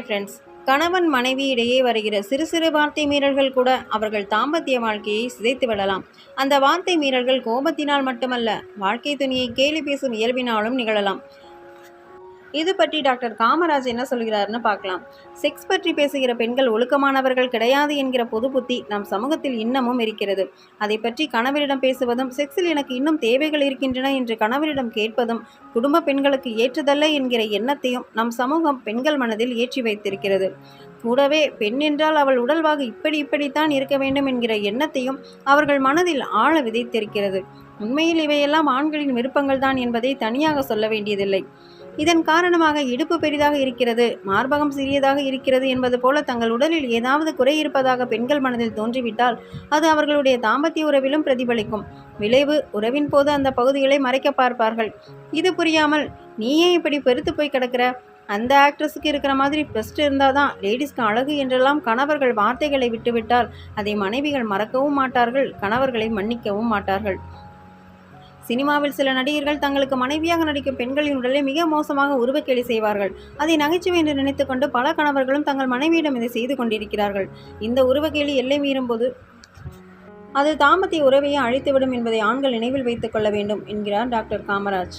Friends கணவன் மனைவி இடையே வருகிற சிறு சிறு வார்த்தை மீறல்கள் கூட அவர்கள் தாம்பத்திய வாழ்க்கையை சிதைத்து விடலாம். அந்த வார்த்தை மீறல்கள் கோபத்தினால் மட்டுமல்ல வாழ்க்கை துணியை கேலி பேசும் இயல்பினாலும் நிகழலாம். இது பற்றி டாக்டர் காமராஜ் என்ன சொல்கிறாருன்னு பார்க்கலாம். செக்ஸ் பற்றி பேசுகிற பெண்கள் ஒழுக்கமானவர்கள் கிடையாது என்கிற பொது புத்தி நம் சமூகத்தில் இன்னமும் இருக்கிறது. அதை பற்றி கணவரிடம் பேசுவதும் செக்ஸில் எனக்கு இன்னும் தேவைகள் இருக்கின்றன என்று கணவரிடம் கேட்பதும் குடும்ப பெண்களுக்கு ஏற்றதல்ல என்கிற எண்ணத்தையும் நம் சமூகம் பெண்கள் மனதில் ஏற்றி வைத்திருக்கிறது. கூடவே பெண் என்றால் அவள் உடல்வாகு இப்படி இப்படித்தான் இருக்க வேண்டும் என்கிற எண்ணத்தையும் அவர்கள் மனதில் ஆழ விதைத்திருக்கிறது. உண்மையில் இவையெல்லாம் ஆண்களின் விருப்பங்கள் தான் என்பதை தனியாக சொல்ல வேண்டியதில்லை. இதன் காரணமாக இடுப்பு பெரிதாக இருக்கிறது மார்பகம் சிறியதாக இருக்கிறது என்பது போல தங்கள் உடலில் ஏதாவது குறை இருப்பதாக பெண்கள் மனதில் தோன்றிவிட்டால் அது அவர்களுடைய தாம்பத்திய உறவிலும் பிரதிபலிக்கும். விளைவு உறவின் போது அந்த பகுதிகளை மறைக்க பார்ப்பார்கள். இது புரியாமல் நீயே இப்படி பெருத்து போய் கிடக்கிற? அந்த ஆக்ட்ரஸுக்கு இருக்கிற மாதிரி பெஸ்ட் இருந்தால் தான் லேடிஸ்க்கு அழகு என்றெல்லாம் கணவர்கள் வார்த்தைகளை விட்டுவிட்டால் அதை மனைவிகள் மறக்கவும் மாட்டார்கள் கணவர்களை மன்னிக்கவும் மாட்டார்கள். சினிமாவில் சில நடிகர்கள் தங்களுக்கு மனைவியாக நடிக்கும் பெண்களின் உடலை மிக மோசமாக உருவக்கேலி செய்வார்கள். அதை நகைச்சுவை என்று நினைத்துக்கொண்டு பல கணவர்களும் தங்கள் மனைவியிடம் இதை செய்து கொண்டிருக்கிறார்கள். இந்த உருவக்கேலி எல்லை மீறும்போது அது தாம்பத்திய உறவையே அழித்துவிடும் என்பதை ஆண்கள் நினைவில் வைத்துக் கொள்ள வேண்டும் என்கிறார் டாக்டர் காமராஜ்.